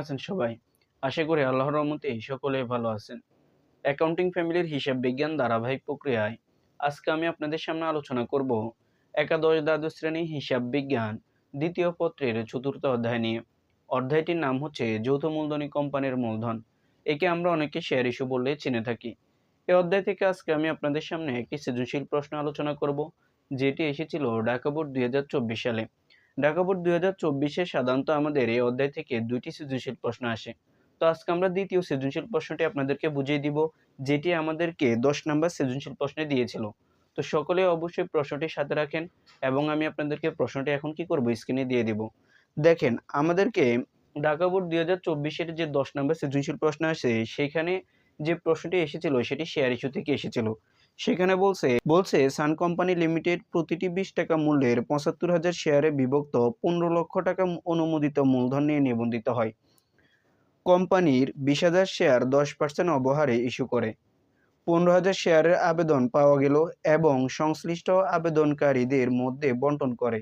আছেন সবাই? আশা করি আল্লাহর রহমতে সকলে ভালো আছেন। অ্যাকাউন্টিং ফ্যামিলির হিসাব বিজ্ঞান ধারাবাহিক প্রক্রিয়ায় আজকে আমি আপনাদের সামনে আলোচনা করব একাদশ দ্বাদশ শ্রেণি হিসাব বিজ্ঞান দ্বিতীয় পত্রের চতুর্থ অধ্যায় নিয়ে। অধ্যায়টির নাম হচ্ছে যৌথ মূলধনী কোম্পানির মূলধন। একে আমরা অনেকে শেয়ার ইস্যু বললে চিনে থাকি। এই অধ্যায় থেকে আজকে আমি আপনাদের সামনে একটি সৃজনশীল প্রশ্ন আলোচনা করব, যেটি এসেছিল ঢাকা বোর্ড দুই হাজার চব্বিশ সালে। ঢাকা বোর্ড দুই হাজার চব্বিশে সাধারণত আমাদের এই অধ্যায় থেকে দুইটি সৃজনশীল প্রশ্ন আসে। তো আজকে আমরা দ্বিতীয় সৃজনশীল প্রশ্নটি আপনাদেরকে বুঝিয়ে দিব, যেটি আমাদেরকে দশ নম্বর সৃজনশীল প্রশ্নে দিয়েছিল। তো সকলে অবশ্যই প্রশ্নটি সাথে রাখেন এবং আমি আপনাদেরকে প্রশ্নটি এখন কি করব, স্ক্রিনে দিয়ে দিব। দেখেন, আমাদেরকে ঢাকা বোর্ড দুই হাজার চব্বিশের যে দশ নম্বর সৃজনশীল প্রশ্ন আসে, সেখানে যে প্রশ্নটি এসেছিল, সেটি শেয়ার ইস্যু থেকে এসেছিল। সেখানে বলছে বলছে, সান কোম্পানি লিমিটেড প্রতিটি বিশ টাকা মূল্যের পঁচাত্তর হাজার শেয়ারে বিভক্ত পনেরো লক্ষ টাকা অনুমোদিত মূলধন নিয়ে নিবন্ধিত হয়। কোম্পানির বিশ হাজার শেয়ার দশ পার্সেন্ট অবহারে ইস্যু করে। পনেরো হাজার শেয়ারের আবেদন পাওয়া গেল এবং সংশ্লিষ্ট আবেদনকারীদের মধ্যে বন্টন করে।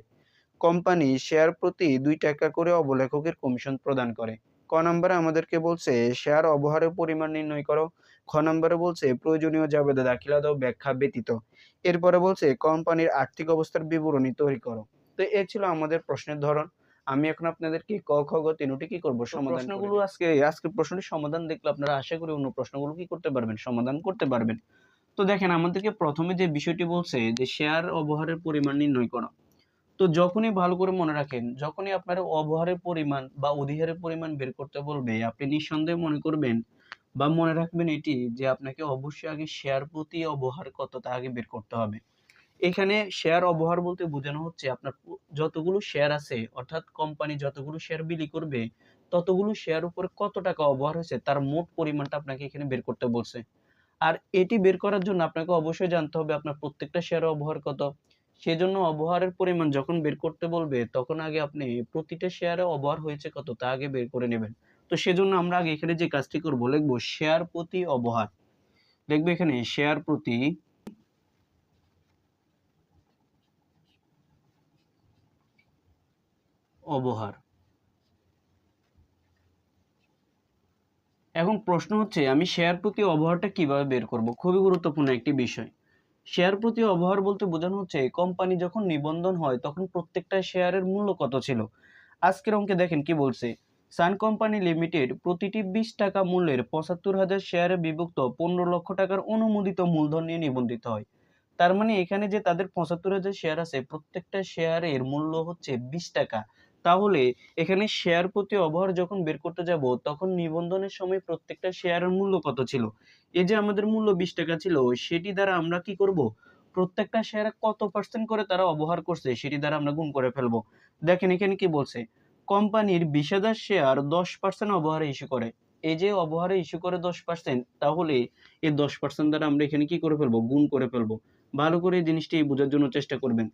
কোম্পানি শেয়ার প্রতি দুই টাকা করে অবলেখকের কমিশন প্রদান করে। ক নম্বরে আমাদেরকে বলছে, শেয়ার অবহারের পরিমাণ নির্ণয় করো। খ নম্বরে বলছে প্রয়োজনীয় জাবেদা দাখিলা দাও ব্যাখ্যা ব্যতীত। এরপরে বলছে কোম্পানির আর্থিক অবস্থার বিবরণী তৈরি করো। তো এ ছিল আমাদের প্রশ্নের ধরন। আমি এখন আপনাদেরকে ক খ গ তিনটি কি করব সমাধান প্রশ্নগুলো আজকে আজকে প্রশ্নটির সমাধান দেখলে আপনারা আশা করি অন্য প্রশ্নগুলো কি করতে পারবেন সমাধান করতে পারবেন। তো দেখেন আমাদেরকে প্রথমে যে বিষয়টি বলছে যে শেয়ার অবহারের পরিমাণ নির্ণয় করো। তো যখনই ভালো করে মনে রাখেন যখনই আপনার অবহারের পরিমাণ বা অধিহারের পরিমাণ বের করতে বলবে আপনি নিঃসন্দেহে মনে করবেন বা মনে রাখবেন এটি যে আপনাকে অবশ্যই আগে শেয়ার প্রতি অবহার কত তা আগে বের করতে হবে। এখানে শেয়ার অবহার বলতে বোঝানো হচ্ছে আপনার যতগুলো শেয়ার আছে, অর্থাৎ কোম্পানি যতগুলো শেয়ার বিলি করবে, ততগুলো শেয়ার উপরে কত টাকা অবহার হয়েছে, তার মোট পরিমাণটা আপনাকে এখানে বের করতে বলছে। আর এটি বের করার জন্য আপনাকে অবশ্যই জানতে হবে আপনার প্রত্যেকটা শেয়ার অবহার কত। সেজন্য অবহারের পরিমাণ যখন বের করতে বলবে, তখন আগে আপনি প্রতিটা শেয়ারে অবহার হয়েছে কত তা আগে বের করে নেবেন। তো সেজন্য আমরা আগে এখানে যে কাজটি করব, লিখব শেয়ার প্রতি অবহার। লিখব এখানে শেয়ার প্রতি অবহার। এখন প্রশ্ন হচ্ছে, আমি শেয়ার প্রতি অবহারটা কীভাবে বের করব? খুবই গুরুত্বপূর্ণ একটি বিষয়। শেয়ার প্রতি অবহার বলতে বোঝানো হচ্ছে কোম্পানি যখন নিবন্ধন হয়, তখন প্রত্যেকটা শেয়ারের মূল্য কত ছিল? আজকের অঙ্কে দেখেন কি বলছে সান কোম্পানি লিমিটেড প্রতিটি বিশ টাকা মূল্যের পঁচাত্তর হাজার শেয়ারে বিভক্ত পনেরো লক্ষ টাকার অনুমোদিত মূলধন নিয়ে নিবন্ধিত হয়। তার মানে এখানে যে তাদের পঁচাত্তর হাজার শেয়ার আছে, প্রত্যেকটা শেয়ারের মূল্য হচ্ছে বিশ টাকা। তাহলে এখানে শেয়ার প্রতি অবহার যখন বের করতে যাব, তখন নিবন্ধনের সময় প্রত্যেকটা শেয়ারের মূল্য কত ছিল? এই যে আমাদের মূল্য বিশ টাকা ছিল, সেটি দ্বারা আমরা কি করব? প্রত্যেকটা শেয়ারে কত পার্সেন্ট করে তারা অবহার করছে, সেটি দ্বারা আমরা গুণ করে ফেলব। দেখেন এখানে কি বলছে? কোম্পানির বিশ হাজার শেয়ার দশ পার্সেন্ট অবহারে ইস্যু করে। এই যে অবহারে ইস্যু করে দশ পার্সেন্ট তাহলে এই দশ পার্সেন্ট দ্বারা আমরা এখানে কি করে ফেলব? গুণ করে ফেলব। ভালো করে এই জিনিসটি বোঝার জন্য চেষ্টা করবেন।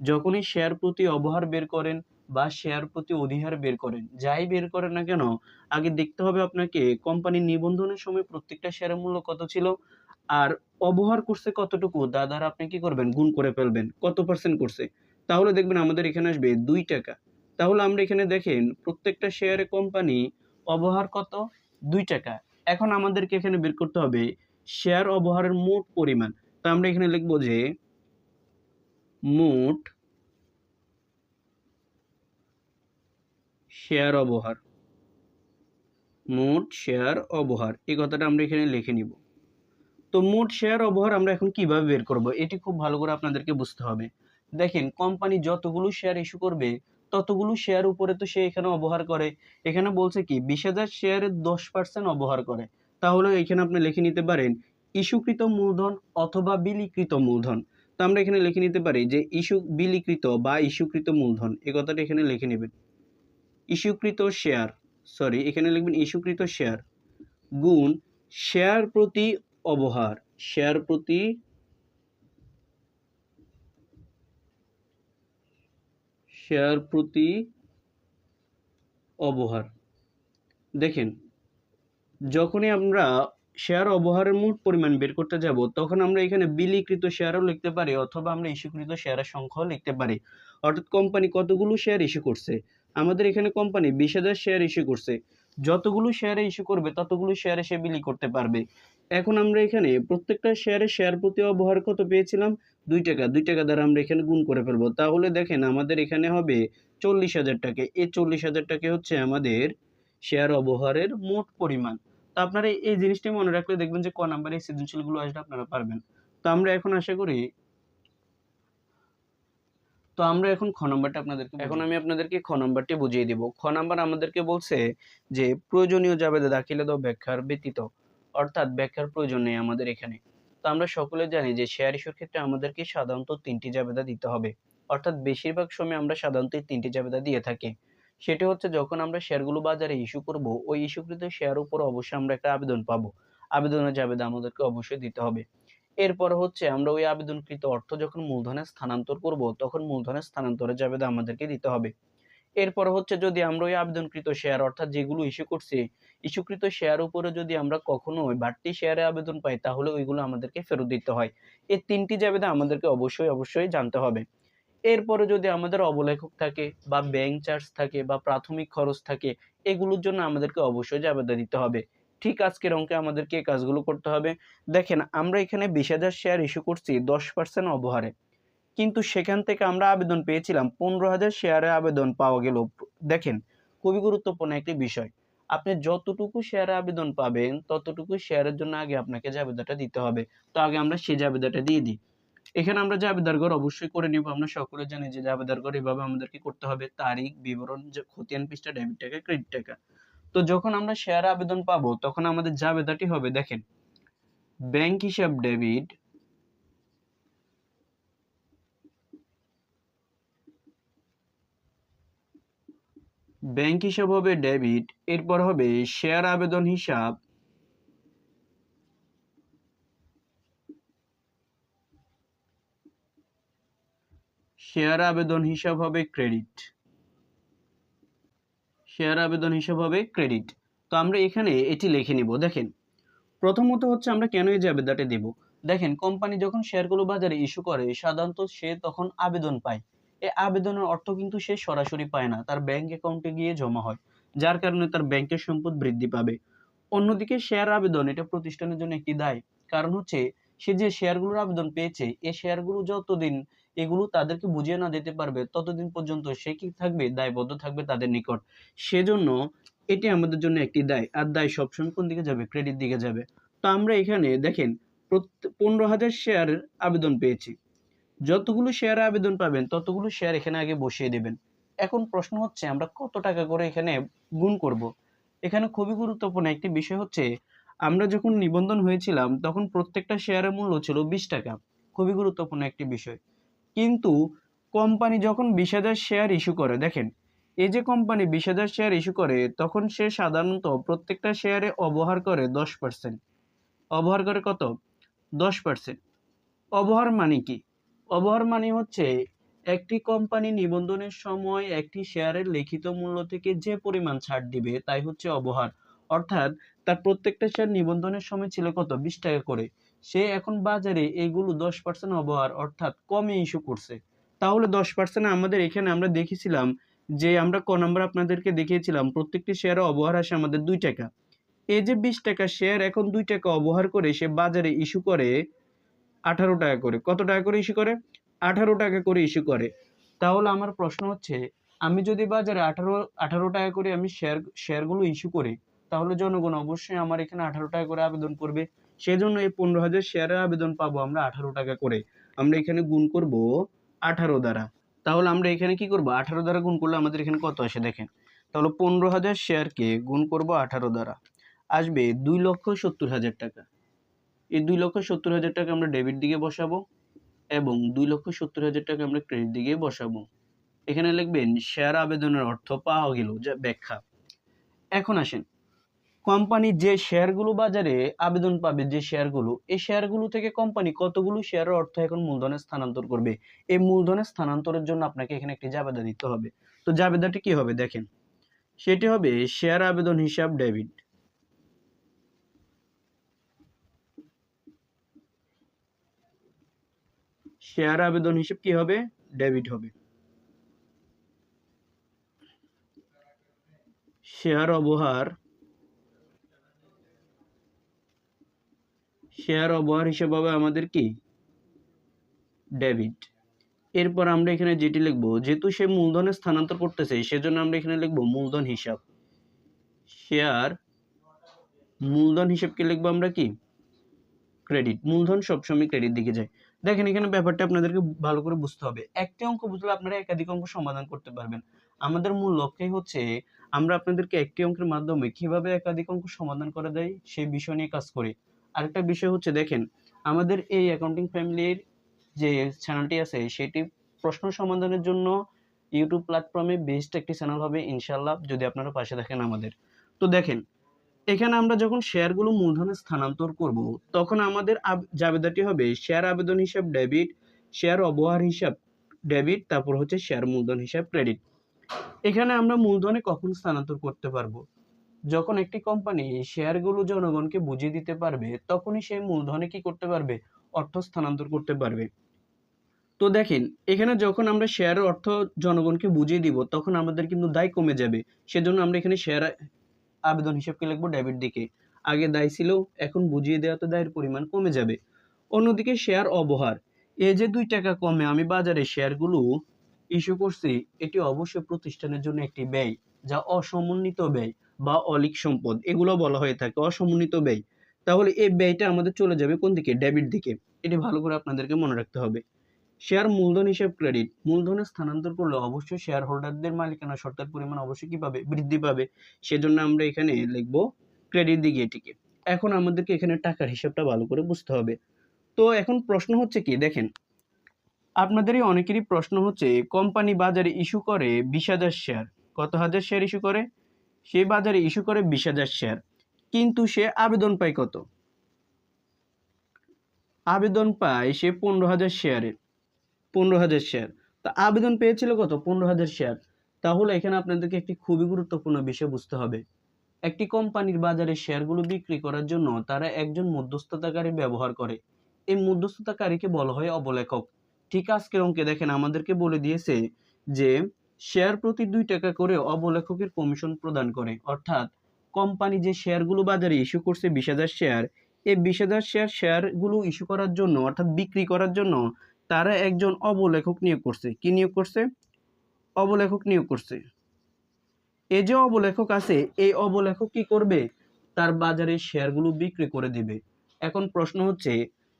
যখনই শেয়ার প্রতি অবহার বের করেন বা শেয়ার প্রতি অধিহার বের করেন, যাই বের করেন না কেন, আগে দেখতে হবে আপনাকে কোম্পানির নিবন্ধনের সময় প্রত্যেকটা শেয়ারের মূল্য কত ছিল আর অবহার করছে কতটুকু তা দ্বারা আপনি কি করবেন? গুণ করে ফেলবেন। কত পার্সেন্ট করছে? তাহলে দেখবেন আমাদের এখানে আসবে দুই টাকা। তাহলে আমরা এখানে দেখেন, প্রত্যেকটা শেয়ারে কোম্পানি অবহার কত? দুই টাকা। এখন আমাদেরকে এখানে বের করতে হবে শেয়ার অবহারের মোট পরিমাণ। তা আমরা এখানে লিখব যে মোট শেয়ার অবহার। মোট শেয়ার অবহার। এই কথাটা আমরা এখানে লিখে নিব। তো মোট শেয়ার অবহার আমরা এখন কীভাবে বের করব? এটি খুব ভালো করে আপনাদেরকে বুঝতে হবে। দেখেন কোম্পানি যতগুলো শেয়ার ইস্যু করবে ততগুলো শেয়ার উপরে তো সে এখানে অবহার করে। এখানে বলছে কি, বিশ হাজার শেয়ারের দশ পার্সেন্ট অবহার করে। তাহলে এখানে আপনি লিখে নিতে পারেন, ইস্যুকৃত মূলধন অথবা বিলিকৃত মূলধন। তো আমরা এখানে লিখে নিতে পারি যে, ইস্যু, বিলিকৃত বা ইস্যুকৃত মূলধন। এই কথাটা এখানে লিখে নেবেন। ইস্যুকৃত শেয়ার সরি এখানে লিখবেন ইস্যুকৃত শেয়ার গুণ শেয়ার প্রতি অবহার শেয়ার প্রতি শেয়ার প্রতি অবহার। দেখেন, যখনই আমরা শেয়ার অবহারের মোট পরিমাণ বের করতে যাব, তখন আমরা এখানে বিলিকৃত শেয়ারও লিখতে পারি অথবা আমরা ইস্যুকৃত শেয়ারের সংখ্যাও লিখতে পারি। অর্থাৎ কোম্পানি কতগুলো শেয়ার ইস্যু করছে? আমাদের এখানে কোম্পানি বিশ হাজার শেয়ার ইস্যু করছে। যতগুলো শেয়ারে ইস্যু করবে, ততগুলো শেয়ারে সে বিলি করতে পারবে। এখন আমরা এখানে প্রত্যেকটা শেয়ারে শেয়ার প্রতি অবহার কত পেয়েছিলাম? দুই টাকা দুই টাকা দ্বারা আমরা এখানে গুণ করে ফেলব। তাহলে দেখেন আমাদের এখানে হবে চল্লিশ হাজার টাকা। এই চল্লিশ হাজার টাকা হচ্ছে আমাদের শেয়ার অবহারের মোট পরিমাণ। তো আপনারা এই জিনিসটি মনে রাখলে দেখবেন যে ক নাম্বারে এই সৃজনশীলগুলো আসলে আপনারা পারবেন। তো আমরা এখন আশা করি তো আমরা এখন খ নম্বরটা আপনাদেরকে এখন আমি আপনাদেরকে খ নম্বরটি বুঝিয়ে দিব। খ নাম্বার আমাদেরকে বলছে যে প্রয়োজনীয় জাবেদা দাখিলে দাও ব্যাখ্যার ব্যতীত। অর্থাৎ ব্যাখ্যার প্রয়োজন নেই আমাদের এখানে। তো আমরা সকলে জানি যে শেয়ার ইস্যুর ক্ষেত্রে আমাদেরকে সাধারণত তিনটি জাবেদা দিতে হবে। অর্থাৎ বেশিরভাগ সময় আমরা সাধারণত এই তিনটি জাবেদা দিয়ে থাকি। সেটি হচ্ছে যখন আমরা শেয়ারগুলো বাজারে ইস্যু করব, ওই ইস্যুকৃত শেয়ার উপর অবশ্যই আমরা একটা আবেদন পাবো। আবেদনের জাবেদা আমাদেরকে অবশ্যই দিতে হবে। এরপর হচ্ছে আমরা ওই আবেদনকৃত অর্থ যখন মূলধনে স্থানান্তর করব, তখন মূলধনের স্থানান্তরের জাবেদা আমাদেরকে দিতে হবে। এরপর হচ্ছে যদি আমরা ওই আবেদনকৃত শেয়ার অর্থাৎ যেগুলো ইস্যু করছি, ইস্যুকৃত শেয়ার উপরে যদি আমরা কখনো ওই বাড়তি শেয়ারে আবেদন পাই, তাহলে ওইগুলো আমাদেরকে ফেরত দিতে হয়। এই তিনটি জাবেদা আমাদেরকে অবশ্যই অবশ্যই জানতে হবে। এরপরে যদি আমাদের অবলেখক থাকে বা ব্যাংক চার্জ থাকে বা প্রাথমিক খরচ থাকে, এগুলোর জন্য আমাদেরকে অবশ্যই জাবেদা দিতে হবে। ঠিক আজকের অঙ্কে আমাদেরকে এই কাজগুলো করতে হবে। দেখেন, আমরা এখানে বিশ হাজার শেয়ার ইস্যু করছি, দশ পার্সেন্ট অবহারে। কিন্তু সেখান থেকে আমরা আবেদন পেয়েছিলাম। পনেরো হাজার শেয়ারে আবেদন পাওয়া গেল। দেখেন, খুবই গুরুত্বপূর্ণ একটি বিষয়। আপনি যতটুকু শেয়ারে আবেদন পাবেন, ততটুকু শেয়ারের জন্য আগে আপনাকে জাবেদাটা দিতে হবে, তো আগে আমরা সেই জাবেদাটা দিয়ে দিই। এখানে আমরা জাবেদার ঘর অবশ্যই করে নিব। আমরা সকলে জানি যে জাবেদার ঘর এভাবে আমাদেরকে করতে হবে। তারিখ, বিবরণ, যে খতিয়ান পৃষ্ঠা ডেবিট টাকা ক্রেডিট টাকা। তো যখন আমরা শেয়ার আবেদন পাবো, তখন আমাদের জাবেদাটি হবে, দেখেন ব্যাংক হিসাব ডেবিট ব্যাংক হিসাব হবে ডেবিট, এরপর হবে শেয়ার আবেদন হিসাব। শেয়ার আবেদন হিসাব হবে ক্রেডিট। শেয়ার আবেদন হিসাব হবে ক্রেডিট। তো আমরা এখানে এটি লিখে নিব, দেখেন। প্রথমত হচ্ছে আমরা কেন এই যে আবেদনটা দেব? দেখেন কোম্পানি যখন শেয়ারগুলো বাজারে ইস্যু করে, সাধারণত সে তখন আবেদন পায়। এই আবেদনের অর্থ কিন্তু সে সরাসরি পায় না, তার ব্যাংক অ্যাকাউন্টে গিয়ে জমা হয়, যার কারণে তার ব্যাংকের সম্পদ বৃদ্ধি পাবে। অন্যদিকে শেয়ার আবেদন, এটা প্রতিষ্ঠানের জন্য একটি দায়। কারণ হচ্ছে, সে যে শেয়ারগুলোর আবেদন পেয়েছে এই শেয়ারগুলো যতদিন এগুলো তাদেরকে বুঝিয়ে না দিতে পারবে, ততদিন পর্যন্ত সে কি থাকবে, দায়বদ্ধ থাকবে তাদের নিকট। সেজন্য এটি আমাদের জন্য একটি দায়, আর দায় সবসময় কোন দিকে যাবে? ক্রেডিট দিকে যাবে। তো আমরা এখানে দেখেন পনেরো হাজার শেয়ারের আবেদন পেয়েছি। যতগুলো শেয়ার আবেদন পাবেন, ততগুলো শেয়ার এখানে আগে বসিয়ে দেবেন। এখন প্রশ্ন হচ্ছে, আমরা কত টাকা করে এখানে গুণ করব? এখানে খুবই গুরুত্বপূর্ণ একটি বিষয় হচ্ছে, আমরা যখন নিবন্ধন হয়েছিলাম, তখন প্রত্যেকটা শেয়ারের মূল্য ছিল বিশ টাকা। খুবই গুরুত্বপূর্ণ একটি বিষয়। কিন্তু কোম্পানি যখন বিশ হাজার শেয়ার ইস্যু করে, দেখেন, এই যে কোম্পানি বিশ হাজার শেয়ার ইস্যু করে, তখন সে সাধারণত প্রত্যেকটা শেয়ারে অবহার করে দশ পার্সেন্ট অবহার করে কত? দশ পার্সেন্ট অবহার মানে কি? অবহার মানে হচ্ছে একটি কোম্পানি নিবন্ধনের সময় একটি শেয়ারের লিখিত মূল্য থেকে যে পরিমাণ ছাড় দিবে তাই হচ্ছে অবহার। অর্থাৎ তার প্রত্যেকটা শেয়ার নিবন্ধনের সময় ছিল কত? বিশ টাকা করে। সে এখন বাজারে এগুলো দশ পার্সেন্ট অবহার, অর্থাৎ কমে ইস্যু করছে। তাহলে দশ পার্সেন্ট আমাদের এখানে আমরা দেখেছিলাম যে আমরা ক নম্বর আপনাদেরকে দেখিয়েছিলাম, প্রত্যেকটি শেয়ারে অবহার আসে আমাদের দুই টাকা। এই যে বিশ টাকা শেয়ার এখন দুই টাকা অবহার করে সে বাজারে ইস্যু করে আঠারো টাকা করে। কত টাকা করে ইস্যু করে? আঠারো টাকা করে ইস্যু করে। তাহলে আমার প্রশ্ন হচ্ছে, আমি যদি বাজারে আঠারো আঠারো টাকা করে আমি শেয়ার শেয়ারগুলো ইস্যু করি, তাহলে জনগণ অবশ্যই আমার এখানে আঠারো টাকা করে আবেদন করবে। সেজন্য এই পনেরো হাজার শেয়ারের আবেদন পাবো আমরা আঠারো টাকা করে। আমরা এখানে গুণ করব আঠারো দ্বারা। তাহলে আমরা এখানে কি করব? আঠারো দ্বারা গুণ করলে আমাদের এখানে কত আসে দেখেন। তাহলে পনেরো হাজার শেয়ারকে গুণ করব আঠারো দ্বারা। আসবে দুই লক্ষ সত্তর হাজার টাকা। এই দুই লক্ষ সত্তর হাজার টাকা আমরা ডেবিট দিকে বসাবো এবং দুই লক্ষ সত্তর হাজার টাকা আমরা ক্রেডিট দিকে বসাবো। এখানে লিখবেন শেয়ার আবেদনের অর্থ পাওয়া গেল, যা ব্যাখ্যা। এখন আসেন কোম্পানি যে শেয়ারগুলো বাজারে আবেদন পাবে, যে শেয়ারগুলো এই শেয়ারগুলো থেকে কোম্পানি কতগুলো শেয়ারের অর্থ এখন মূলধনে স্থানান্তর করবে? এই মূলধনে স্থানান্তরের জন্য আপনাকে এখানে একটি জাবেদা দিতে হবে। তো জাবেদাটি কি হবে? দেখেন, সেটি হবে শেয়ার আবেদন হিসাব ডেবিট শেয়ার আবেদন হিসেব কি হবে? ডেবিট হবে। শেয়ার অবহার শেয়ার অবহার হিসেব হবে আমাদের কি? ডেবিট। এরপর আমরা এখানে যেটি লিখব, যেহেতু সে মূলধনে স্থানান্তর করতেছে, সেজন্য আমরা এখানে লিখব মূলধন হিসাব। শেয়ার, মূলধন হিসাবকে লিখব আমরা কি? ক্রেডিট। মূলধন সবসময় ক্রেডিট দিকে যায়। দেখেন, এখানে ব্যাপারটা আপনাদেরকে ভালো করে বুঝতে হবে। একটি অঙ্ক বুঝলে আপনারা একাধিক অঙ্ক সমাধান করতে পারবেন। আমাদের মূল লক্ষ্যই হচ্ছে, আমরা আপনাদেরকে একটি অঙ্কের মাধ্যমে কীভাবে একাধিক অঙ্ক সমাধান করা যায় সেই বিষয় নিয়ে কাজ করি। আরেকটা বিষয় হচ্ছে, দেখেন, আমাদের এই অ্যাকাউন্টিং ফ্যামিলির যে চ্যানেলটি আছে, সেটি প্রশ্ন সমাধানের জন্য ইউটিউব প্ল্যাটফর্মে বেস্ট একটি চ্যানেল হবে ইনশাল্লাহ যদি আপনারা পাশে থাকেন আমাদের। তো দেখেন এখানে আমরা যখন শেয়ারগুলো মূলধনে স্থানান্তর করব, তখন আমাদের জাবেদাটি হবে শেয়ার আবেদন হিসাব, ডেবিট, শেয়ার অবহার হিসাব, ডেবিট, তারপর হচ্ছে শেয়ার মূলধন হিসাব, ক্রেডিট। এখানে আমরা মূলধনে কখন স্থানান্তর করতে পারব? যখন একটি কোম্পানি শেয়ারগুলো জনগণকে বুঝিয়ে দিতে পারবে, তখনই সেই মূলধনে কি করতে পারবে? অর্থ স্থানান্তর করতে পারবে। তো দেখেন, এখানে যখন আমরা শেয়ারের অর্থ জনগণকে বুঝিয়ে দিব, তখন আমাদের কিন্তু দায় কমে যাবে। সেজন্য আমরা এখানে শেয়ার আবেদন হিসাবকে লিখব? ডেবিট দিকে। আগে দায় ছিল, এখন বুঝিয়ে দেওয়াতে দায়ের পরিমাণ কমে যাবে। অন্যদিকে শেয়ার অবহার। এই যে দুই টাকা কমে, আমি বাজারে শেয়ারগুলো ইস্যু করছি, এটি অবশ্যই প্রতিষ্ঠানের জন্য একটি ব্যয়, যা অসমন্বিত ব্যয় বা অলিক সম্পদ, এগুলো বলা হয়ে থাকে, অসমন্বিত ব্যয়। তাহলে এই ব্যয়টা আমাদের চলে যাবে কোন দিকে? ডেবিট দিকে। এটি ভালো করে আপনাদেরকে মনে রাখতে হবে। শেয়ার মূলধন হিসেব ক্রেডিট মূলধনে স্থানান্তর করলে অবশ্যই শেয়ার হোল্ডারদের মালিকানা শর্তের পরিমাণ অবশ্যই কি পাবে? বৃদ্ধি পাবে। সেজন্য আমরা এখানে লিখব ক্রেডিট দিকে এটিকে। এখন আমাদেরকে এখানে টাকার হিসাবটা ভালো করে বুঝতে হবে। তো এখন প্রশ্ন হচ্ছে কি? দেখেন, আপনাদেরই অনেকেরই প্রশ্ন হচ্ছে কোম্পানি বাজারে ইস্যু করে বিশ হাজার শেয়ার কত হাজার শেয়ার ইস্যু করে? সে বাজারে ইস্যু করে বিশ হাজার শেয়ার কিন্তু সে আবেদন পায় কত? আবেদন পায় সে পনেরো হাজার শেয়ারের পনেরো হাজার শেয়ার তা আবেদন পেয়েছিল কত? পনেরো হাজার শেয়ার তাহলে এখানে আপনাদেরকে একটি খুবই গুরুত্বপূর্ণ বিষয় বুঝতে হবে। একটি কোম্পানির বাজারে শেয়ারগুলো বিক্রি করার জন্য তারা একজন মধ্যস্থতাকারী ব্যবহার করে। এই মধ্যস্থতাকারীকে বলা হয় অবলেখক। ঠিক আজকের অঙ্কে দেখেন, আমাদেরকে বলে দিয়েছে যে শেয়ার প্রতি দুই টাকা করে অবলেখকের কমিশন প্রদান করে। অর্থাৎ কোম্পানি যে শেয়ারগুলো বাজারে ইস্যু করছে বিশ হাজার শেয়ার এই বিশ হাজার শেয়ার শেয়ারগুলো ইস্যু করার জন্য, অর্থাৎ বিক্রি করার জন্য তারা একজন অবলেখক নিয়োগ করছে। কি নিয়োগ করছে? অবলেখক নিয়োগ করছে। এই যে অবলেখক আছে, এই অবলেখক কি করবে? তার বাজারে শেয়ারগুলো বিক্রি করে দিবে। এখন প্রশ্ন হচ্ছে,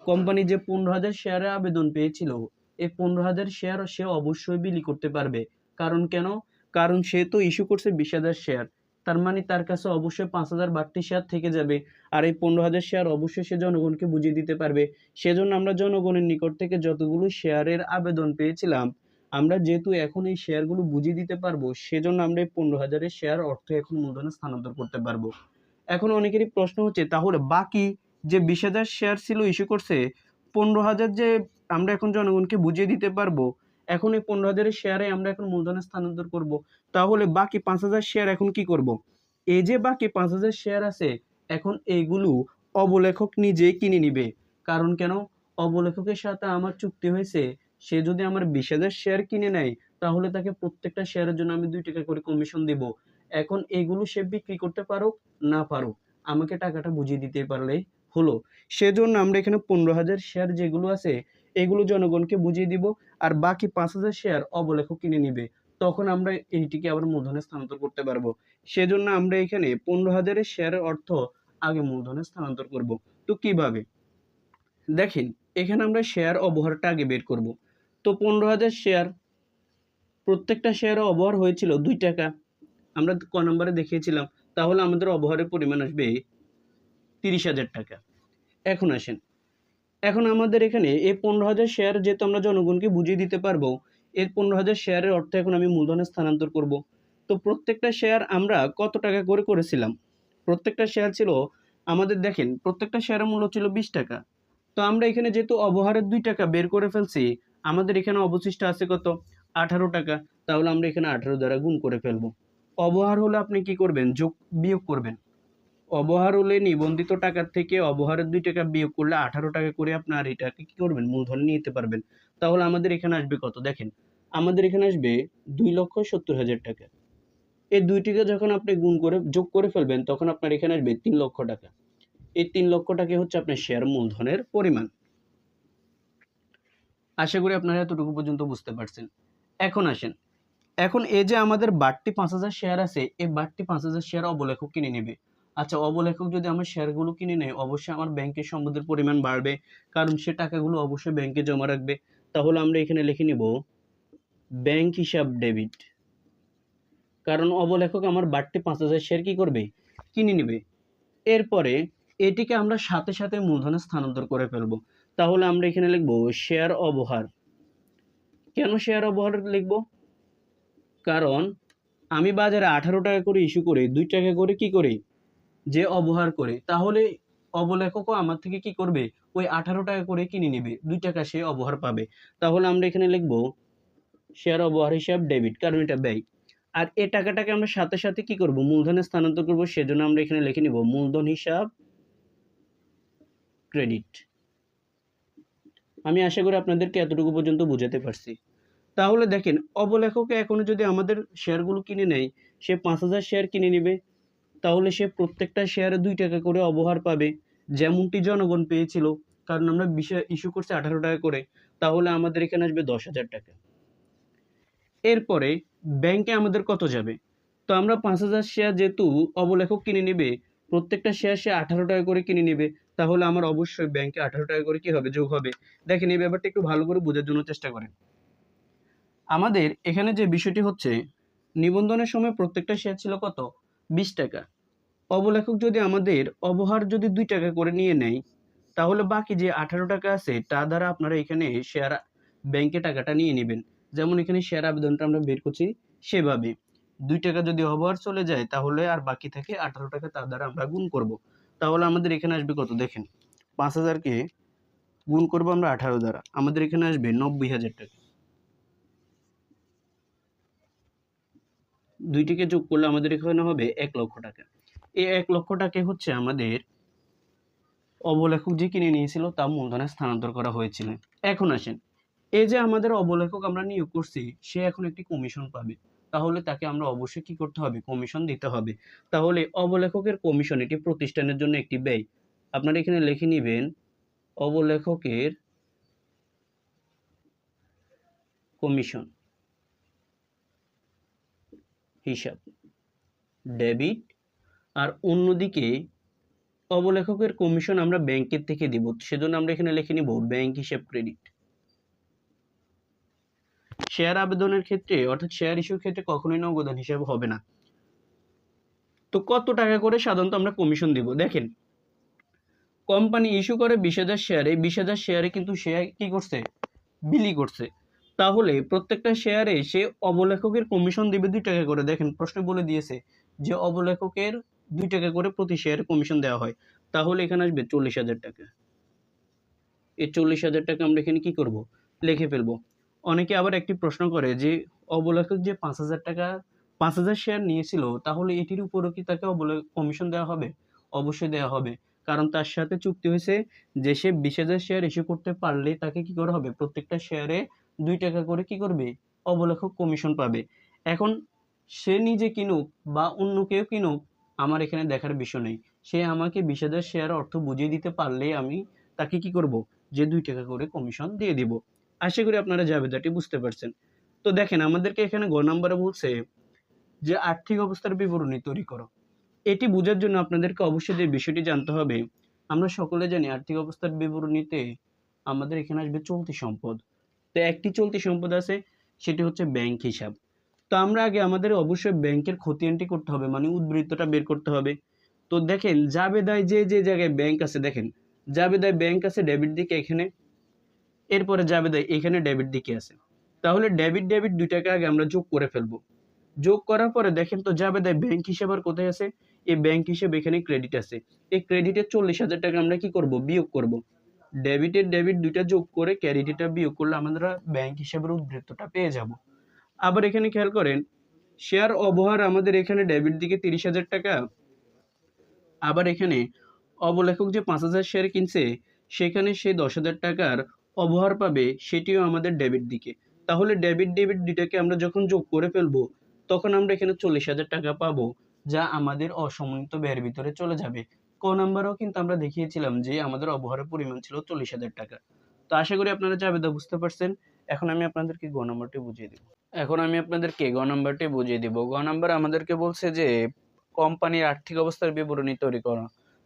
কোম্পানি যে পনেরো হাজার শেয়ারে আবেদন পেয়েছিল এই পনেরো হাজার শেয়ার সে অবশ্যই বিলি করতে পারবে। কারণ কেন? কারণ সে তো ইস্যু করছে বিশ হাজার শেয়ার। তার মানে তার কাছে অবশ্যই পাঁচ হাজার বাড়তি শেয়ার থেকে যাবে। আর এই পনেরো হাজার শেয়ার অবশ্যই সে জনগণকে বুঝিয়ে দিতে পারবে। সেজন্য আমরা জনগণের নিকট থেকে যতগুলো শেয়ারের আবেদন পেয়েছিলাম, আমরা যেহেতু এখন এই শেয়ারগুলো বুঝিয়ে দিতে পারব, সেজন্য আমরা এই পনেরো হাজারের শেয়ার অর্থ এখন মূলধনে স্থানান্তর করতে পারব। এখন অনেকেরই প্রশ্ন হচ্ছে, তাহলে বাকি যে বিশ হাজার শেয়ার ছিল ইস্যু করছে, পনেরো হাজার যে আমরা এখন জনগণকে বুঝিয়ে দিতে পারব এখন এই পনেরো হাজারের শেয়ারে আমরা এখন মূলধনে স্থানান্তর করব। তাহলে বাকি পাঁচ হাজার শেয়ার এখন কি করব? এই যে বাকি পাঁচ হাজার শেয়ার আছে, এখন এইগুলো অবলেখক নিজেই কিনে নিবে। কারণ কেন? অবলেখকের সাথে আমার চুক্তি হয়েছে, সে যদি আমার বিশ হাজার শেয়ার কিনে নেয়, তাহলে তাকে প্রত্যেকটা শেয়ারের জন্য আমি দুই টাকা করে কমিশন দিব। এখন এগুলো সে বিক্রি করতে পারুক, না পারুক, আমাকে টাকাটা বুঝিয়ে দিতে পারলেই হলো। সেজন্য আমরা এখানে পনেরো হাজার শেয়ার যেগুলো আছে এগুলো জনগণকে বুঝিয়ে দিব আর বাকি পাঁচ হাজার শেয়ার অবলেখক কিনে নিবে। তখন আমরা এইটিকে আবার মূলধনে স্থানান্তর করতে পারব। সেজন্য আমরা এখানে পনেরো হাজারের শেয়ারের অর্থ আগে মূলধনে স্থানান্তর করব। তো কীভাবে? দেখেন, এখানে আমরা শেয়ার অবহারটা আগে বের করব। তো পনেরো হাজার শেয়ার প্রত্যেকটা শেয়ারে অবহার হয়েছিল দুই টাকা। আমরা ক নম্বরে দেখিয়েছিলাম, তাহলে আমাদের অবহারের পরিমাণ আসবে তিরিশ হাজার টাকা। এখন আসেন এখন আমাদের এখানে এই পনেরো হাজার শেয়ার যেহেতু আমরা জনগণকে বুঝিয়ে দিতে পারব এর পনেরো হাজার শেয়ারের অর্থ এখন আমি মূলধনে স্থানান্তর করব। তো প্রত্যেকটা শেয়ার আমরা কত টাকা করে করেছিলাম? প্রত্যেকটা শেয়ার ছিল, আমাদের দেখেন, প্রত্যেকটা শেয়ারের মূল্য ছিল বিশ টাকা। তো আমরা এখানে যেহেতু অবহারের দুই টাকা বের করে ফেলছি, আমাদের এখানে অবশিষ্ট আছে কত? আঠারো টাকা। তাহলে আমরা এখানে আঠারো দ্বারা গুণ করে ফেলব। অবহার হলে আপনি কি করবেন? যোগ বিয়োগ করবেন। অবহার হলে নিবন্ধিত টাকার থেকে অবহারের দুই টাকা বিয়োগ করলে আঠারো টাকা করে আপনার এটাকে কি করবেন? মূলধন নিতে পারবেন। তাহলে আমাদের এখানে আসবে কত? দেখেন, আমাদের এখানে আসবে দুই লক্ষ সত্তর হাজার টাকা। এই দুইটিকে যখন আপনি গুণ করে, যোগ করে ফেলবেন, তখন আপনার এখানে আসবে তিন লক্ষ টাকা। এই তিন লক্ষ টাকা হচ্ছে আপনার শেয়ার মূলধনের পরিমাণ। আশা করি আপনারা এতটুকু পর্যন্ত বুঝতে পারছেন। এখন আসেন, এখন এই যে আমাদের বাড়তি পাঁচ হাজার শেয়ার আছে, এই বাড়তি পাঁচ হাজার শেয়ার অবলেখক কিনে নেবে। আচ্ছা অবলেখক যদি আমার শেয়ারগুলো কিনে নেয় অবশ্যই আমার ব্যাংকের সম্পদের পরিমাণ বাড়বে, কারণ সে টাকাগুলো অবশ্যই ব্যাংকে জমা রাখবে। তাহলে আমরা এখানে লিখে নিব ব্যাংক হিসাব ডেবিট কারণ অবলেখক আমার বাড়তি পাঁচ হাজার শেয়ার কি করবে? কিনে নেবে। এরপরে এটিকে আমরা সাথে সাথে মূলধনে স্থানান্তর করে ফেলব। তাহলে আমরা এখানে লিখব শেয়ার অবহার। কেন শেয়ার অবহার লিখব? কারণ আমি বাজারে আঠারো টাকা করে ইস্যু করে, দুই টাকা করে কি করি? যে অবহার করে, তাহলে অবলেখকও আমার থেকে কি করবে? ওই আঠারো টাকা করে কিনে নেবে, দুই টাকা সে অবহার পাবে। তাহলে আমরা এখানে লিখব শেয়ার অবহার হিসাব ডেবিট কারণ এটা ব্যয়। আর এ টাকাটাকে আমরা সাথে সাথে কি করব? মূলধনে স্থানান্তর করব, সেজন্য আমরা এখানে লিখে নিব, মূলধন হিসাব ক্রেডিট আমি আশা করি আপনাদেরকে এতটুকু পর্যন্ত বুঝাতে পারছি। তাহলে দেখেন অবলেখকে এখনও যদি আমাদের শেয়ারগুলো কিনে নেয়, সে পাঁচ হাজার শেয়ার কিনে নেবে। তাহলে সে প্রত্যেকটা শেয়ারে দুই টাকা করে অবহার পাবে। যেমনটি জনগণ পেয়েছিল, কারণ আমরা বিষয় ইস্যু করছি আঠারো টাকা করে, তাহলে আমাদের এখানে আসবে দশ হাজার টাকা। এরপরে ব্যাংকে আমাদের কত যাবে? তো আমরা পাঁচ হাজার শেয়ার যেহেতু অবলেখক কিনে নেবে, প্রত্যেকটা শেয়ার সে আঠারো টাকা করে কিনে নেবে, তাহলে আমার অবশ্যই ব্যাংকে আঠারো টাকা করে কি হবে? যোগ হবে। দেখেন এই ব্যাপারটা একটু ভালো করে বোঝার জন্য চেষ্টা করেন। আমাদের এখানে যে বিষয়টি হচ্ছে, নিবন্ধনের সময় প্রত্যেকটা শেয়ার ছিল কত? বিশ টাকা। অবলেখক যদি আমাদের অবহার যদি দুই টাকা করে নিয়ে নেয়, তাহলে বাকি যে আঠারো টাকা আছে, তা দ্বারা আপনারা এখানে শেয়ার ব্যাংকে টাকাটা নিয়ে নেবেন। যেমন এখানে শেয়ার আবেদনটা আমরা বের করছি সেভাবে। দুই টাকা যদি অবহার চলে যায়, তাহলে আর বাকি থাকে আঠারো টাকা তার দ্বারা আমরা গুণ করব। তাহলে আমাদের এখানে আসবে কত? দেখেন, পাঁচ হাজারকে গুণ করব আমরা আঠারো দ্বারা। আমাদের এখানে আসবে নব্বই হাজার টাকা। দুইটিকে যোগ করলে আমাদের এখানে হবে এক লক্ষ টাকা। এই এক লক্ষ টাকা হচ্ছে আমাদের অবলেখক যে কিনে নিয়েছিল তা মূলধনে স্থানান্তর করা হয়েছিল। এখন আসেন, এই যে আমাদের অবলেখক আমরা নিয়োগ করছি, সে এখন একটি কমিশন পাবে। তাহলে তাকে আমরা অবশ্যই কি করতে হবে? কমিশন দিতে হবে। তাহলে অবলেখকের কমিশন এটি প্রতিষ্ঠানের জন্য একটি ব্যয়। আপনারা এখানে লিখে নেবেন, অবলেখকের কমিশন। হিসাব, ডেবিট, আর অন্যদিকে অবলেখকের কমিশন আমরা ব্যাংকের থেকে দিব, সেজন্য আমরা এখানে লিখে নিব ব্যাংক হিসাব ক্রেডিট। শেয়ার আবেদনের ক্ষেত্রে, অর্থাৎ শেয়ার ইস্যুর ক্ষেত্রে কখনোই নগদান হিসাব হবে না। তো কত টাকা করে সাধারণত আমরা কমিশন দিব? দেখেন, কোম্পানি ইস্যু করে বিশ হাজার শেয়ারে, বিশ হাজার শেয়ারে কিন্তু শেয়ার কি করছে? বিলি করছে। তাহলে প্রত্যেকটা শেয়ারে সে অবলেখকের কমিশন দিবে দুই টাকা করে। দেখেন, প্রশ্ন বলে দিয়েছে যে অবলেখকের দুই টাকা করে প্রতি শেয়ারে কমিশন দেওয়া হয়। তাহলে এখানে আসবে চল্লিশ হাজার টাকা। এই চল্লিশ হাজার টাকা আমরা এখানে কি করব? লিখে ফেলব। অনেকে আবার একটি প্রশ্ন করে যে অবলেখক যে পাঁচ হাজার টাকা, পাঁচ হাজার শেয়ার নিয়েছিল, তাহলে এটির উপরও কি তাকে অবলেখ কমিশন দেওয়া হবে? অবশ্যই দেওয়া হবে। কারণ তার সাথে চুক্তি হয়েছে যে সে বিশ হাজার শেয়ার ইস্যু করতে পারলে তাকে কি করা হবে? প্রত্যেকটা শেয়ারে দুই টাকা করে কি করবে? অবলেখক কমিশন পাবে। এখন সে নিজে কিনুক বা অন্য কেউ কিনুক, আমার এখানে দেখার বিষয় নেই। সে আমাকে বিশ হাজার শেয়ার অর্থ বুঝিয়ে দিতে পারলে আমি তাকে কি করব? যে দুই টাকা করে কমিশন দিয়ে দিব। আশা করি আপনারা জাবেদাটি বুঝতে পারছেন। তো দেখেন, আমাদেরকে এখানে গ নম্বরে বলছে যে আর্থিক অবস্থার বিবরণী তৈরি করো। এটি বোঝার জন্য আপনাদেরকে অবশ্যই যে বিষয়টি জানতে হবে, আমরা সকলে জানি আর্থিক অবস্থার বিবরণীতে আমাদের এখানে আসবে চলতি সম্পদ। তো একটি চলতি সম্পদ আছে, সেটি হচ্ছে ব্যাংক হিসাব। তো আমরা আগে আমাদের অবশ্যই ব্যাংকের খতিয়ানটি করতে হবে মানে উদ্বৃত্তটা বের করতে হবে। তো দেখেন, জাবেদায় যে যে জায়গায় ব্যাংক আছে, দেখেন, জাবেদায় ব্যাংক আছে ডেবিট দিকে এখানে, এরপরে জাবেদায় এখানে ডেবিট দিকে আছে। তাহলে ডেবিট ডেবিট দুইটাকে আগে আমরা যোগ করে ফেলব। যোগ করার পরে দেখেন তো জাবেদায় ব্যাংক হিসেব আর কোথায় আছে? এই ব্যাংক হিসেব এখানে ক্রেডিট আছে। এই ক্রেডিটের চল্লিশ হাজার টাকা আমরা কি করব? বিয়োগ করব। ডেবিটের ডেবিট দুইটা যোগ করে ক্রেডিটটা বিয়োগ করলে আমরা ব্যাংক হিসাবের উদ্বৃত্তটা পেয়ে যাব। আবার এখানে খেয়াল করেন শেয়ার অবহার আমাদের এখানে ডেবিট দিকে তিরিশ হাজার টাকা, আবার এখানে অবলেখক যে পাঁচ হাজার শেয়ার কিনছে, সেখানে সে দশ হাজার টাকার অবহার পাবে, সেটিও আমাদের ডেবিট দিকে। তাহলে ডেবিট ডেবিট দুইটাকে আমরা যখন যোগ করে ফেলব, তখন আমরা এখানে চল্লিশ হাজার টাকা পাবো, যা আমাদের অসমন্বিত ব্যয়ের ভিতরে চলে যাবে। ক নাম্বারেও কিন্তু আমরা দেখিয়েছিলাম যে আমাদের অবহারের পরিমাণ ছিল চল্লিশ হাজার টাকা। তো আশা করি আপনারা জাবেদা বুঝতে পারছেন। এখন আমি আপনাদেরকে গ নাম্বারটি বুঝিয়ে দিব। এখন আমি আপনাদেরকে গ নাম্বারটি বুঝিয়ে দিব। গ নাম্বার আমাদেরকে বলছে যে, কোম্পানির আর্থিক অবস্থার বিবরণী তৈরি করা।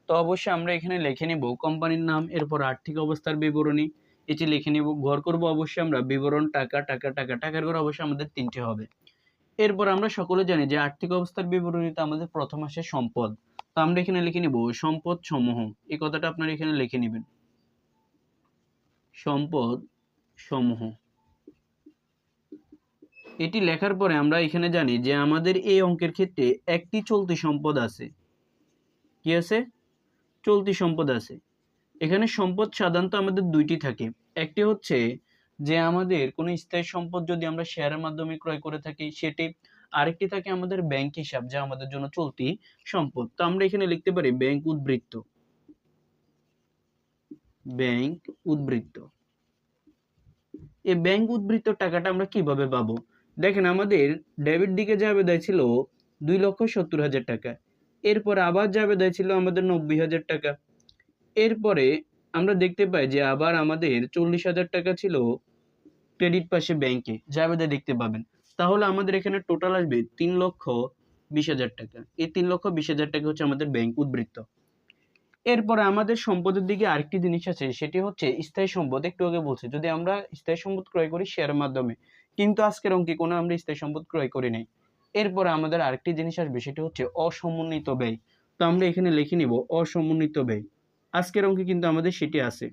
তো অবশ্যই আমরা এখানে লিখে নিব কোম্পানির নাম, এরপর আর্থিক অবস্থার বিবরণী। এটি লিখে নিব, ঘর করব অবশ্যই আমরা, বিবরণ, টাকা টাকা টাকা, টাকার ঘর অবশ্যই আমাদের তিনটে হবে। এরপর আমরা সকলে জানি যে, আর্থিক অবস্থার বিবরণীতে আমাদের প্রথম আসে সম্পদ। তো আমরা এখানে লিখে নিব সম্পদ সমূহ এই কথাটা আপনারা এখানে লিখে নেবেন। সম্পদ সমূহ এটি লেখার পরে আমরা এখানে জানি যে আমাদের এই অঙ্কের ক্ষেত্রে একটি চলতি সম্পদ আছে। কি আছে? চলতি সম্পদ আছে। এখানে সম্পদ সাধারণত আমাদের দুইটি থাকে। একটি হচ্ছে যে আমাদের কোনো স্থায়ী সম্পদ যদি আমরা শেয়ারের মাধ্যমে ক্রয় করে থাকি, সেটি আরেকটি থাকে আমাদের ব্যাংক হিসাব, যা আমাদের জন্য চলতি সম্পদ। তো আমরা এখানে লিখতে পারি ব্যাংক উদ্বৃত্ত। ব্যাংক উদ্বৃত্ত। এই ব্যাংক উদ্বৃত্ত টাকাটা আমরা কীভাবে পাবো? দেখেন, আমাদের ডেবিট দিকে যাবে দেয় ছিল দুই লক্ষ সত্তর হাজার টাকা। এরপরে আবার যাবে দেয় ছিল আমাদের নব্বই হাজার টাকা। এরপরে আমরা দেখতে পাই যে আবার আমাদের চল্লিশ হাজার টাকা ছিল ক্রেডিট পাশে ব্যাংকে জাবেদা দেখতে পাবেন। তাহলে আমাদের এখানে টোটাল আসবে তিন লক্ষ বিশ হাজার টাকা। এই তিন লক্ষ বিশ হাজার টাকা হচ্ছে আমাদের ব্যাংক উদ্বৃত্ত। এরপরে আমাদের সম্পদের দিকে আরেকটি জিনিস আছে, সেটি হচ্ছে স্থায়ী সম্পদ। একটু আগে বলছি, যদি আমরা স্থায়ী সম্পদ ক্রয় করি শেয়ারের মাধ্যমে, কিন্তু আজকের অঙ্কে কোনো আমরা স্থায়ী সম্পদ ক্রয় করি নাই। এরপরে আমাদের আরেকটি জিনিস আসবে, সেটি হচ্ছে অসমন্বিত ব্যয়। তো আমরা এখানে লিখে নিব অসমন্বিত ব্যয়। আজকের অঙ্কে কিন্তু আমাদের সেটি আছে।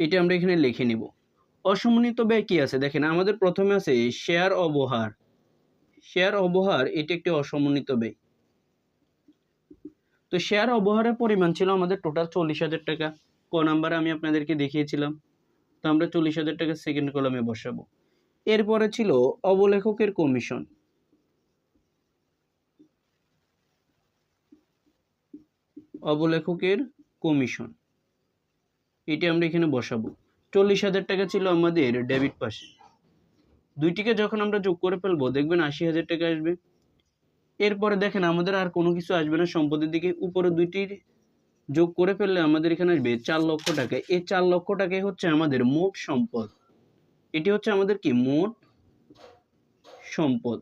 এটা আমরা এখানে লিখে নিব। অসমন্বিত ব্যয় কি আছে? দেখেন, আমাদের প্রথমে আছে শেয়ার অবহার। শেয়ার অবহার, এটি একটি অসমন্বিত ব্যয়। তো শেয়ার অবহারের পরিমাণ ছিল আমাদের টোটাল চল্লিশ হাজার টাকা। ক নাম্বারে আমি আপনাদেরকে দেখিয়েছিলাম। তো আমরা চল্লিশ হাজার টাকা সেকেন্ড কলমে বসাবো। এরপরে ছিল অবলেখকের কমিশন অবলেখকের কমিশন এটি আমরা এখানে বসাবো। চল্লিশ হাজার টাকা ছিল আমাদের ডেবিট পাশে। দুইটিকে যখন আমরা যোগ করে ফেলব, দেখবেন আশি হাজার টাকা আসবে। এরপরে দেখেন আমাদের আর কোনো কিছু আসবে না সম্পদের দিকে। উপরে দুইটির যোগ করে ফেললে আমাদের এখানে আসবে চার লক্ষ টাকা। এই চার লক্ষ টাকাই হচ্ছে আমাদের মোট সম্পদ। এটি হচ্ছে আমাদের কি? মোট সম্পদ।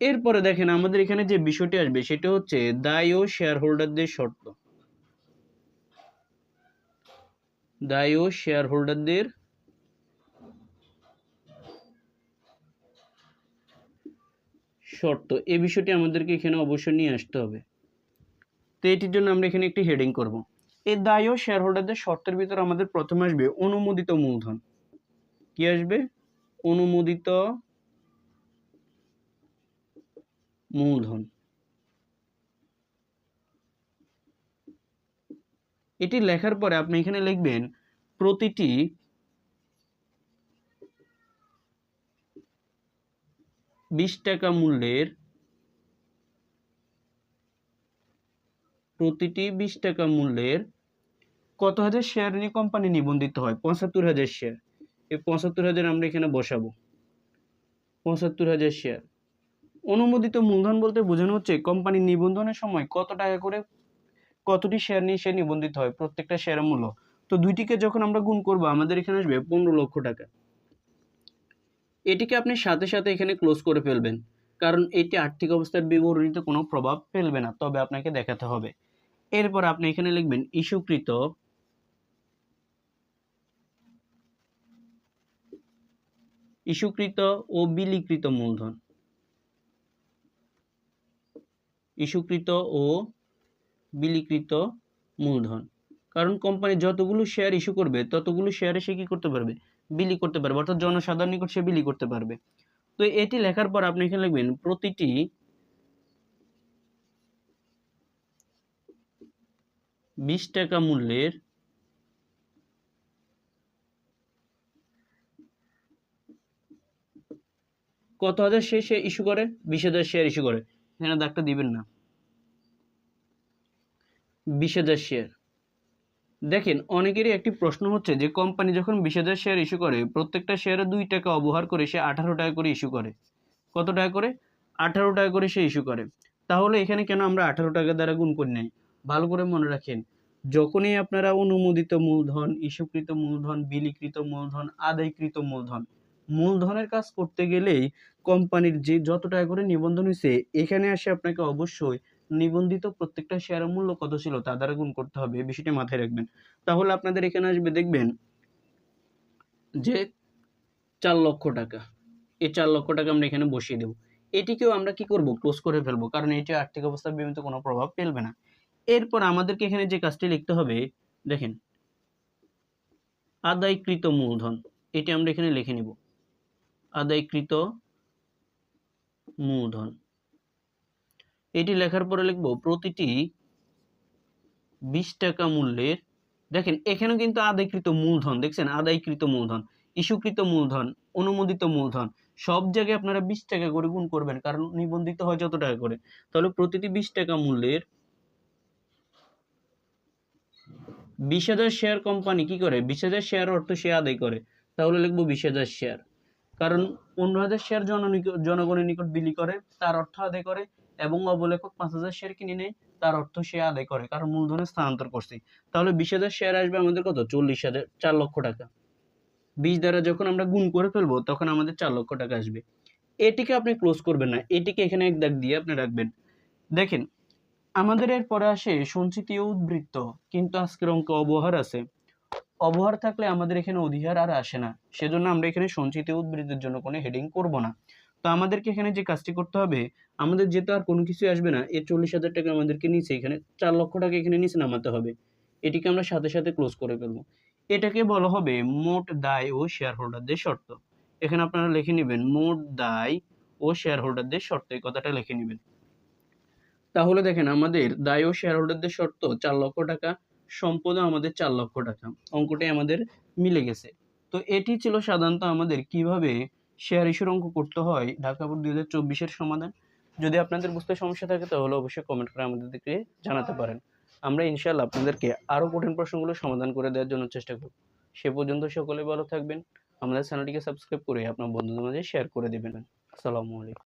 এরপরে দেখেন আমাদের এখানে যে বিষয়টি আসবে, সেটা হচ্ছে দায় ও শেয়ার হোল্ডারদের শর্ত। দায় ও শেয়ার হোল্ডারদের শর্ত। এই বিষয়টি আমাদেরকে এখানে অবশ্যই নিয়ে আসতে হবে। তো এটির জন্য আমরা এখানে একটি হেডিং করব। এই দায় ও শেয়ার হোল্ডারদের শর্তের ভিতরে আমাদের প্রথম আসবে অনুমোদিত মূলধন। কি আসবে? অনুমোদিত মূলধন। এটি লেখার পরে আপনি এখানে লিখবেন, প্রতিটি বিশ টাকা মূল্যের প্রতিটি বিশ টাকা মূল্যের কত হাজার শেয়ার নিয়ে কোম্পানি নিবন্ধিত হয়? পঁচাত্তর হাজার শেয়ার এই পঁচাত্তর হাজার আমরা এখানে বসাবো। পঁচাত্তর হাজার শেয়ার অনুমোদিত মূলধন বলতে বোঝানো হচ্ছে কোম্পানি নিবন্ধনের সময় কত টাকা করে কতটি শেয়ার নিয়ে সে নিবন্ধিত হয়, প্রত্যেকটা শেয়ারের মূল্য। তো দুইটিকে যখন আমরা গুণ করব, আমাদের এখানে আসবে পনেরো লক্ষ টাকা। এটিকে আপনি সাথে সাথে এখানে ক্লোজ করে ফেলবেন। কারণ এটি আর্থিক অবস্থার বিবরণীতে কোনো প্রভাব ফেলবে না, তবে আপনাকে দেখাতে হবে। এরপর আপনি এখানে লিখবেন, ইস্যুকৃত ইস্যুকৃত ও বিলিকৃত মূলধন। ইস্যুকৃত ও বিলিকৃত মূলধন। কারণ কোম্পানি যতগুলো শেয়ার ইস্যু করবে, ততগুলো শেয়ারে সে কি করতে পারবে? বিলি করতে পারবে। অর্থাৎ জনসাধারণ নিকট সে বিলি করতে পারবে। তো এটি লেখার পর আপনি এখানে লিখবেন, প্রতিটি বিশ টাকা মূল্যের কত হাজার সে সে ইস্যু করে? বিশ হাজার শেয়ার ইস্যু করে। এখানে দাগটা দিবেন না। বিশ হাজার শেয়ার দেখেন, অনেকেরই একটি প্রশ্ন হচ্ছে যে, কোম্পানি যখন বিশ হাজার শেয়ার ইস্যু করে, প্রত্যেকটা শেয়ারে দুই টাকা অবহার করে সে আঠারো টাকা করে ইস্যু করে। কত টাকা করে? আঠারো টাকা করে সে ইস্যু করে। তাহলে এখানে কেন আমরা আঠারো টাকা দ্বারা গুণ করি নাই? ভালো করে মনে রাখেন, যখনই আপনারা অনুমোদিত মূলধন, ইস্যুকৃত মূলধন, বিলিকৃত মূলধন, আদায়কৃত মূলধন, মূলধনের কাজ করতে গেলেই কোম্পানির যে যত টাকা করে নিবন্ধন হয়েছে এখানে আসে আপনাকে অবশ্যই নিবন্ধিত প্রত্যেকটা শেয়ারের মূল্য কত ছিল তা দ্বারা গুণ করতে হবে, এই বিষয়টি মাথায় রাখবেন। তাহলে আপনাদের এখানে আসবে, দেখবেন যে চার লক্ষ টাকা, এই চার লক্ষ টাকা আমরা এখানে বসিয়ে দেব। এটিকেও আমরা কি করব? ক্লোজ করে ফেলব, কারণ এটি আর্থিক অবস্থার বিভিন্ন কোনো প্রভাব ফেলবে না। এরপর আমাদেরকে এখানে যে কাজটি লিখতে হবে, দেখেন, আদায়কৃত মূলধন, এটি আমরা এখানে লিখে নিব। আদায়কৃত মূলধন। এটি লেখার পরে লিখব প্রতিটি বিশ টাকা মূল্যের, দেখেন এখানেও কিন্তু আদায়কৃত মূলধন, দেখছেন? আদায়কৃত মূলধন, ইস্যুকৃত মূলধন, অনুমোদিত মূলধন, সব জায়গায় আপনারা বিশ টাকা করে গুণ করবেন, কারণ নিবন্ধিত হয় যত টাকা করে। তাহলে প্রতিটি বিশ টাকা মূল্যের বিশ হাজার শেয়ার কোম্পানি কি করে? বিশ হাজার শেয়ার অর্থ সে আদায় করে। তাহলে লিখব বিশ হাজার শেয়ার। কারণ পনেরো হাজার শেয়ার জনগণের নিকট বিলি করে, তার অর্থ আদায় করে এবং অবলেখক পাঁচ হাজার শেয়ার কিনে নেয়, তার অর্থ সে আদায় করে। কারণ মূলধনে স্থানান্তর করছে। তাহলে বিশ হাজার শেয়ার আসবে আমাদের কত? চল্লিশ হাজার, চার লক্ষ টাকা। বিশ দ্বারা যখন আমরা গুণ করে ফেলব, তখন আমাদের চার লক্ষ টাকা আসবে। এটিকে আপনি ক্লোজ করবেন না। এটিকে এখানে এক দাগ দিয়ে আপনি রাখবেন। দেখেন, আমাদের এর পরে আসে সঞ্চিতি উদ্বৃত্ত। কিন্তু আজকের অঙ্ক অবহার আছে। অবহার থাকলে আমাদের এখানে অধিহার আর আসে না। সেজন্য আমরা এখানে সঞ্চিত উদ্বৃত্তের জন্য কোনো হেডিং করব না। তো আমাদেরকে এখানে যে কাজটি করতে হবে, আমাদের যেহেতু আর কোনো কিছুই আসবে না। এই চল্লিশ হাজার টাকা আমাদেরকে নিচে এখানে চার লক্ষ টাকা এখানে নিচে নামাতে হবে। এটিকে আমরা সাথে সাথে ক্লোজ করে ফেলব। এটাকে বলা হবে মোট দায় ও শেয়ার হোল্ডারদের শর্ত। এখানে আপনারা লিখে নেবেন, মোট দায় ও শেয়ার হোল্ডারদের শর্ত, এই কথাটা লিখে নেবেন। তাহলে দেখেন, আমাদের দায় ও শেয়ার হোল্ডারদের শর্ত, চার লক্ষ টাকা সম্পদও আমাদের চার লক্ষ টাকা, অঙ্কটাই আমাদের মিলে গেছে। তো এটি ছিল সাধারণত আমাদের কীভাবে শেয়ার ইস্যুর অঙ্ক করতে হয় ঢাকা বোর্ড দুই হাজার চব্বিশের সমাধান। যদি আপনাদের বুঝতে সমস্যা থাকে তাহলে অবশ্যই কমেন্ট করে আমাদেরকে জানাতে পারেন। আমরা ইনশাল্লাহ আপনাদেরকে আরও কঠিন প্রশ্নগুলো সমাধান করে দেওয়ার জন্য চেষ্টা করব। সে পর্যন্ত সকলে ভালো থাকবেন। আমাদের চ্যানেলটিকে সাবস্ক্রাইব করে আপনার বন্ধুদের মাঝে শেয়ার করে দেবেন। আসসালামু আলাইকুম।